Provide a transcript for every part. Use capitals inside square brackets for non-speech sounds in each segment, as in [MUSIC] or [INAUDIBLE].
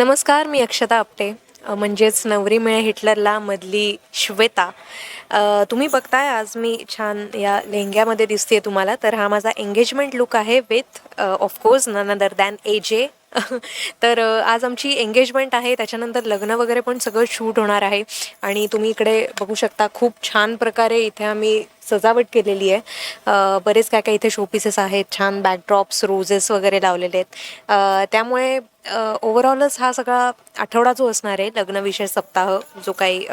नमस्कार मी अक्षता आपटे. म्हणजेच नवरी मिळे हिटलरला मधली श्वेता. तुम्ही बघताय आज मी छान या लेहंग्यामध्ये दिसते तुम्हाला. तर हा माझा एंगेजमेंट लुक आहे with of course none other than A J तर आज आमची एंगेजमेंट आहे. त्याच्यानंतर लग्न वगैरे पण सगळं शूट होणार आहे. आणि तुम्ही इकडे बघू शकता खूप छान प्रकारे इथे आम्ही सजावट केलेली आहे. बरेच काय काय इथे शोपीसेस आहेत. छान बॅकड्रॉप्स रोजेस वगैरे लावलेले आहेत. त्यामुळे ओव्हरऑलच हा सगळा आठवडा जो असणार आहे लग्नविषय सप्ताह जो काही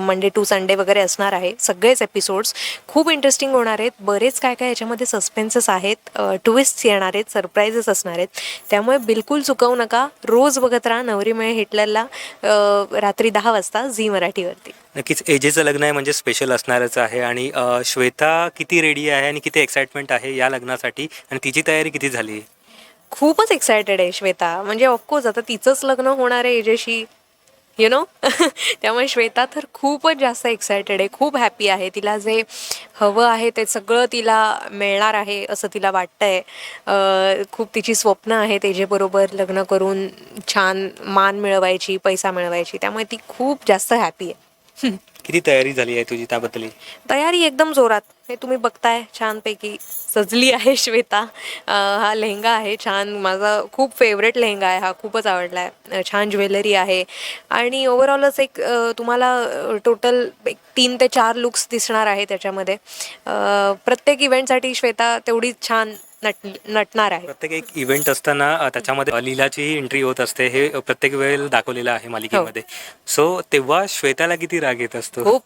मंडे टू संडे वगैरे असणार आहे सगळेच एपिसोड्स खूप इंटरेस्टिंग होणार आहेत. बरेच काय काय याच्यामध्ये सस्पेन्सेस आहेत. ट्विस्ट येणार आहेत सरप्राईजेस असणार आहेत. त्यामुळे बिलकुल चुकवू नका. रोज बघत राहा नवरी मिळे हिटलरला रात्री दहा वाजता झी मराठीवरती. नक्कीच एजेचं लग्न आहे म्हणजे स्पेशल असणारच आहे आणि अ, श्वेता किती रेडी आहे आणि किती एक्साइटमेंट आहे या लग्नासाठी आणि तिची तयारी किती झाली? आहे खूपच एक्सायटेड आहे श्वेता. म्हणजे ऑफकोर्स आता तिचंच लग्न होणार आहे एजेशी यु नो त्यामुळे श्वेता तर खूपच जास्त एक्सायटेड आहे खूप हॅपी आहे. तिला जे हवं आहे ते सगळं तिला मिळणार आहे असं तिला वाटतंय. अं, खूप तिची स्वप्न आहेत एजेबरोबर लग्न करून छान मान मिळवायची पैसा मिळवायची. त्यामुळे ती खूप जास्त हॅपी आहे. किती तयारी झाली आहे तुझी त्याबद्दल तयारी एकदम जोरात. हे तुम्ही बघताय छानपैकी सजली आहे श्वेता. अं, हा लेहंगा आहे छान. माझा खूप फेवरेट लेहंगा आहे. हा खूपच आवडला आहे छान ज्वेलरी आहे. आणि ओव्हरऑलच एक अं, तुम्हाला टोटल एक तीन ते चार लुक्स दिसणार आहे त्याच्यामध्ये. अं, प्रत्येक इव्हेंटसाठी श्वेता तेवढी छान नट नटणार आहे. प्रत्येक एक इव्हेंट असताना अ, त्याच्यामध्ये लीलाचीही एंट्री होत असते हे प्रत्येक वेळेला दाखवलेलं आहे मालिकेमध्ये. सो तेव्हा श्वेताला किती राग येत असतो? खूप.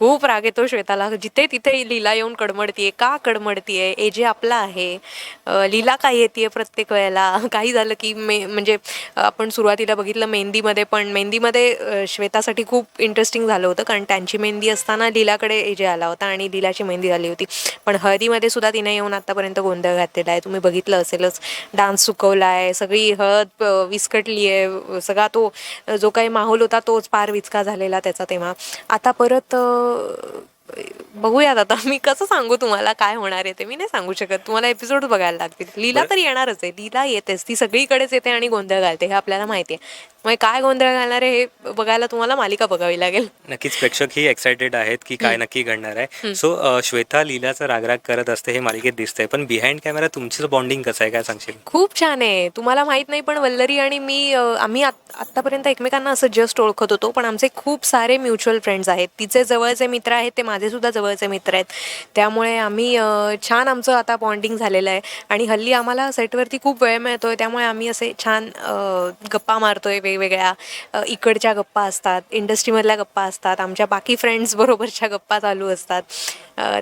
खूप राग येतो श्वेताला. जिथे तिथे लीला येऊन कडमडतीये. का कडमडतीये? ए जे आपला आहे. लीला काय येते प्रत्येक वेळेला? [LAUGHS] काही झालं की मे म्हणजे आपण सुरुवातीला बघितलं मेहंदीमध्ये पण मेहंदीमध्ये श्वेतासाठी खूप इंटरेस्टिंग झालं होतं. कारण त्यांची मेहंदी असताना लीलाकडे ए जे आला होता आणि लीलाची मेहंदी झाली होती. पण हळदीमध्ये सुद्धा तिने येऊन आतापर्यंत गोंधळ घातलेला आहे. तुम्ही बघितलं असेलच. डान्स चुकवला आहे सगळी हळद विस्कटली आहे सगळा तो जो काही माहोल होता तोच पार विचका झालेला त्याचा तेव्हा. आता परत अं, बघूयात आता. मी कसं सांगू तुम्हाला काय होणार आहे ते? मी नाही सांगू शकत. तुम्हाला एपिसोड बघायला लागतील. लीला तर येणारच आहे. लीला येतेच. ती सगळीकडेच येते आणि गोंधळ घालते. हे आपल्याला माहिती आहे. मग काय गोंधळ घालणार आहे हे बघायला तुम्हाला मालिका बघावी लागेल. नक्कीच. प्रेक्षक ही एक्सायटेड आहेत की काय नक्की घडणार आहे. सो श्वेता लीलाचा रागराग करत असते हे मालिकेत दिसतंय. पण बिहाइंड कॅमेरा तुमचं बॉन्डिंग कसं आहे? काय सांगशील? खूप छान आहे. तुम्हाला माहीत नाही पण वल्लरी आणि मी आम्ही आत- आत्तापर्यंत एकमेकांना असं जस्ट ओळखत होतो. पण आमचे खूप सारे म्युच्युअल फ्रेंड्स आहेत. तिचे जवळचे मित्र आहेत ते माझे सुद्धा जवळचे मित्र आहेत. त्यामुळे आम्ही छान आमचं आता बॉन्डिंग झालेलं आहे. आणि हल्ली आम्हाला सेटवरती खूप वेळ मिळतो आहे त्यामुळे आम्ही असे छान गप्पा मारतोय वेगवेगळ्या. इकडच्या गप्पा असतात इंडस्ट्रीमधल्या गप्पा असतात आमच्या बाकी फ्रेंड्स बरोबरच्या गप्पा चालू असतात.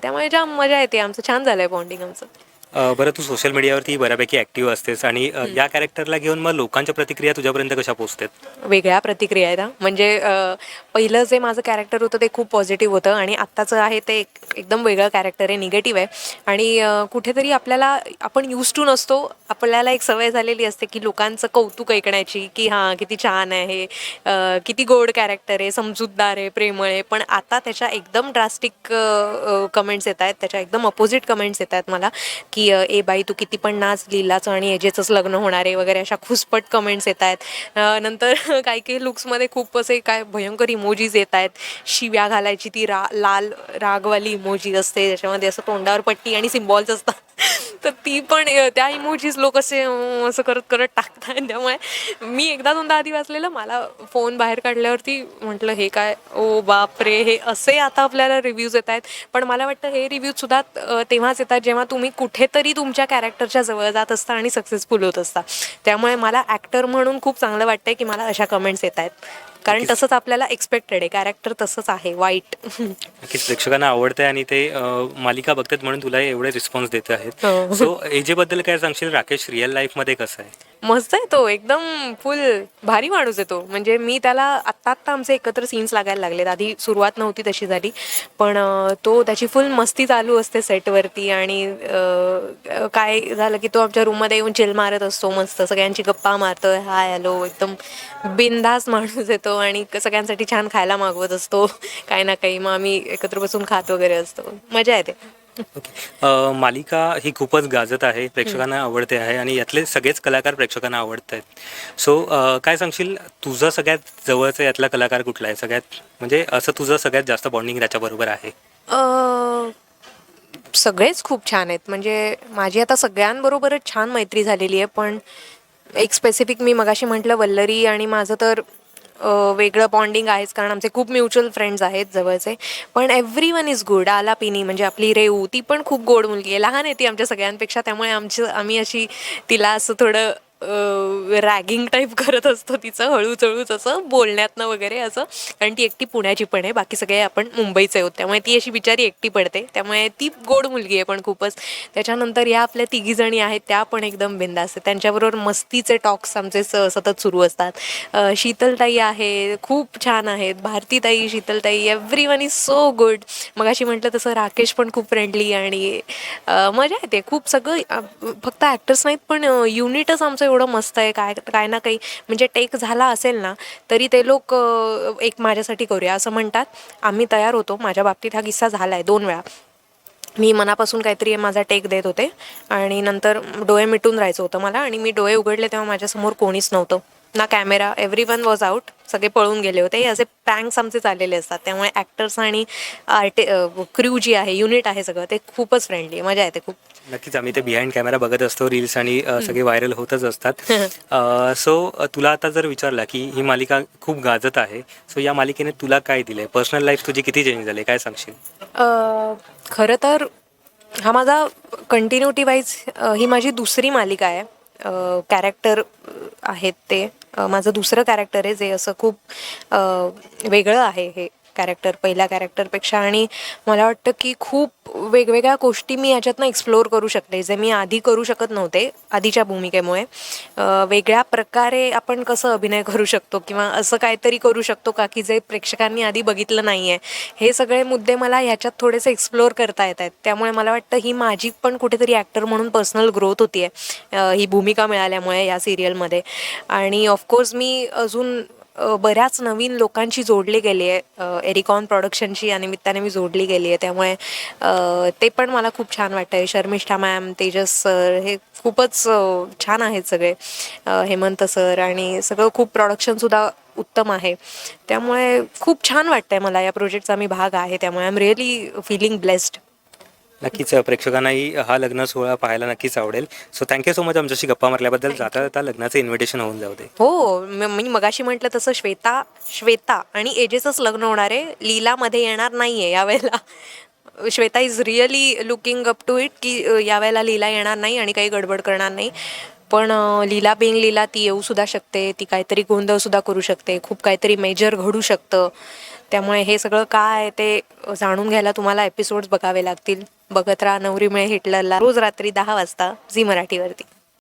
त्यामुळे जाम मजा येते. आमचं छान झालं आहे बॉन्डिंग आमचं. बरं तू सोशल मीडियावरती बऱ्यापैकी ऍक्टिव्ह असतेस आणि अ, या कॅरेक्टरला घेऊन मग लोकांच्या प्रतिक्रिया तुझ्यापर्यंत कशा पोहोचतात? वेगळ्या प्रतिक्रिया आहेत हा. म्हणजे अ, पहिलं जे माझं कॅरेक्टर होतं ते खूप पॉझिटिव्ह होतं आणि आत्ताचं आहे ते एक- एकदम वेगळं कॅरेक्टर आहे निगेटिव्ह आहे. आणि अ, कुठेतरी आपल्याला आपण यूज टू नसतो आपल्याला एक सवय झालेली असते की लोकांचं कौतुक ऐकण्याची की हां किती छान आहे अ, किती गोड कॅरेक्टर आहे समजूतदार आहे प्रेमळ आहे. पण आता त्याच्या एकदम ड्रास्टिक कमेंट्स येत आहेत त्याच्या एकदम अपोजिट कमेंट्स येत आहेत मला की की ए बाई तू किती पण नाच लिलाचं आणि एजेचंच लग्न होणार आहे वगैरे अशा खुसपट कमेंट्स येत आहेत. नंतर [LAUGHS] काही काही लुक्समध्ये खूप असे काय भयंकर इमोजीज येत आहेत. शिव्या घालायची ती रा लाल रागवाली इमोजी असते त्याच्यामध्ये असं तोंडावर पट्टी आणि सिम्बॉल्स असतात. तर ती पण त्या इमोजीज लोक असे असं करत करत टाकतात. त्यामुळे मी एकदा दोनदा आधी वाचलेलं. मला फोन बाहेर काढल्यावरती म्हटलं हे काय? ओ बाप रे हे असे आता आपल्याला रिव्ह्यूज येत आहेत. पण मला वाटतं हे रिव्ह्यूजसुद्धा तेव्हाच येतात जेव्हा तुम्ही कुठेतरी तुमच्या कॅरेक्टरच्या जवळ जात असता आणि सक्सेसफुल होत असता. त्यामुळे मला ॲक्टर म्हणून खूप चांगलं वाटतंय की मला अशा कमेंट्स येत आहेत. कारण तसंच आपल्याला एक्सपेक्टेड आहे. कॅरेक्टर तसंच आहे. वाईट [LAUGHS] नक्कीच. प्रेक्षकांना आवडतंय आणि ते अ, मालिका बघतात म्हणून तुला एवढे रिस्पॉन्स देत आहेत. हो. सो एजेबद्दल काय सांगशील? राकेश रिअल लाईफमध्ये कसं आहे? मस्त आहे तो एकदम फुल भारी माणूस आहे तो. म्हणजे मी त्याला आत्ता आत्ता आमचे एकत्र सीन्स लागायला लागलेत. आधी सुरुवात नव्हती तशी झाली पण तो त्याची फुल मस्ती चालू असते सेटवरती आणि काय झालं की तो आमच्या रूममध्ये येऊन चिल मारत असतो मस्त. सगळ्यांची गप्पा मारतोय हाय हॅलो एकदम बिनधास्त माणूस येतो आणि सगळ्यांसाठी छान खायला मागवत असतो. [LAUGHS] काही ना काही मग आम्ही एकत्र बसून खात वगैरे असतो. मजा येते. [LAUGHS] अ, मालिका ही खूपच गाजत आहे प्रेक्षकांना आवडते आहे आणि यातले सगळेच कलाकार प्रेक्षकांना आवडत आहेत. सो काय सांगशील? तुझं सगळ्यात जवळचं यातला कलाकार कुठला आहे? सगळ्यात म्हणजे असं तुझं सगळ्यात जास्त बॉन्डिंग त्याच्याबरोबर आहे. अ, सगळेच खूप छान आहेत. म्हणजे माझी आता सगळ्यांबरोबरच छान मैत्री झालेली आहे पण एक स्पेसिफिक मी मगाशी म्हटलं वल्लरी आणि माझं तर वेगळं बॉन्डिंग आहेच कारण आमचे खूप म्युच्युअल फ्रेंड्स आहेत जवळचे. पण every one is good Alapini म्हणजे आपली रेऊ ती पण खूप गोड मुलगी आहे. लहान आहे ती आमच्या सगळ्यांपेक्षा त्यामुळे आमची आम्ही अशी तिला असं थोडं रॅगिंग टाईप करत असतो तिचं हळूच हळूच असं बोलण्यातनं वगैरे असं. कारण ती एकटी पुण्याची पण आहे. बाकी सगळे आपण मुंबईचे आहोत. त्यामुळे ती अशी बिचारी एकटी पडते. त्यामुळे ती गोड मुलगी आहे पण खूपच. त्याच्यानंतर या आपल्या तिघी जणी आहेत त्या पण एकदम बिंदास आहेत. त्यांच्याबरोबर मस्तीचे टॉक्स आमचे स सतत सुरू असतात. शीतलताई आहे खूप छान आहेत. भारतीताई Sheetaltai every one is so good मग अशी म्हटलं तसं राकेश पण खूप फ्रेंडली आणि मजा येते. खूप सगळं फक्त ॲक्टर्स नाहीत पण युनिटच आमचं एवढं मस्त आहे काय काय ना काही म्हणजे टेक झाला असेल ना तरी ते लोक एक माझ्यासाठी करूया असं म्हणतात. आम्ही तयार होतो. माझ्या बाबतीत हा किस्सा झाला आहे दोन वेळा. मी मनापासून काहीतरी माझा टेक देत होते आणि नंतर डोळे मिटून राहायचं होतं मला आणि मी डोळे उघडले तेव्हा माझ्यासमोर कोणीच नव्हतं. ना camera everyone was out सगळे पळून गेले होते. हे असे प्रँक्स आमचे चाललेले असतात. त्यामुळे ॲक्टर्स आणि आर्टि क्र्यू जी आहे युनिट आहे सगळं ते खूपच फ्रेंडली मजा येते खूप. नक्कीच आम्ही ते बिहाइंड कॅमेरा बघत असतो रील्स आणि अ, सगळे व्हायरल होतच असतात. [LAUGHS] सो तुला आता जर विचारला की ही मालिका खूप गाजत आहे सो या मालिकेने तुला काय दिलंय? पर्सनल लाईफ तुझी किती चेंज झाली? काय सांगशील? अ, खरं तर हा माझा कंटिन्युटी वाईज ही माझी दुसरी मालिका आहे. कॅरेक्टर आहेत ते. अ, माझं दुसरं कॅरेक्टर आहे जे असं खूप अ, वेगळं आहे हे. कॅरेक्टर पहिल्या कॅरेक्टरपेक्षा आणि मला वाटतं की खूप वेगवेगळ्या गोष्टी मी याच्यातनं एक्सप्लोअर करू शकते जे मी आधी करू शकत नव्हते आधीच्या भूमिकेमुळे. वेगळ्या प्रकारे आपण कसं अभिनय करू शकतो किंवा असं काहीतरी करू शकतो का की जे प्रेक्षकांनी आधी बघितलं नाही आहे हे सगळे मुद्दे मला ह्याच्यात थोडेसे एक्सप्लोअर करता येत आहेत. त्यामुळे मला वाटतं ही माझी पण कुठेतरी ॲक्टर म्हणून पर्सनल ग्रोथ होती आहे ही भूमिका मिळाल्यामुळे या सिरियलमध्ये आणि ऑफकोर्स मी अजून बऱ्याच नवीन लोकांशी जोडली गेली आहे. एरिकॉन प्रोडक्शनची या निमित्ताने मी जोडली गेली आहे. त्यामुळे ते पण मला खूप छान वाटतं आहे शर्मिष्ठा मॅम तेजस सर हे खूपच छान आहेत सगळे. हेमंत सर आणि सगळं खूप प्रोडक्शनसुद्धा उत्तम आहे. त्यामुळे खूप छान वाटतं आहे मला या प्रोजेक्टचा मी भाग आहे. त्यामुळे I am really feeling blessed नक्कीच प्रेक्षकांनाही हा लग्न सोहळा पाहायला नक्कीच आवडेल. सो थँक्यू सो मच आमच्याशी गप्पा मारल्याबद्दल. जाता जाता लग्नाचं इन्व्हिटेशन होऊन जाऊ दे. हो म- मी मगाशी म्हटलं तसं श्वेता श्वेता आणि एजेसच लग्न होणार आहे. लीलामध्ये येणार नाही आहे यावेळेला. Shweta is really looking up to it की अ, यावेळेला लीला येणार नाही आणि काही गडबड करणार नाही. पण लीला बिंग लीला ती येऊ सुद्धा शकते. ती काहीतरी गोंधळ सुद्धा करू शकते. खूप काहीतरी मेजर घडू शकतं. त्यामुळे हे सगळं काय आहे ते जाणून घ्यायला तुम्हाला एपिसोड्स बघावे लागतील. बघत राहा नवरी मिळे हिटलरला. रोज रात्री दहा वाजता झी मराठीवरती.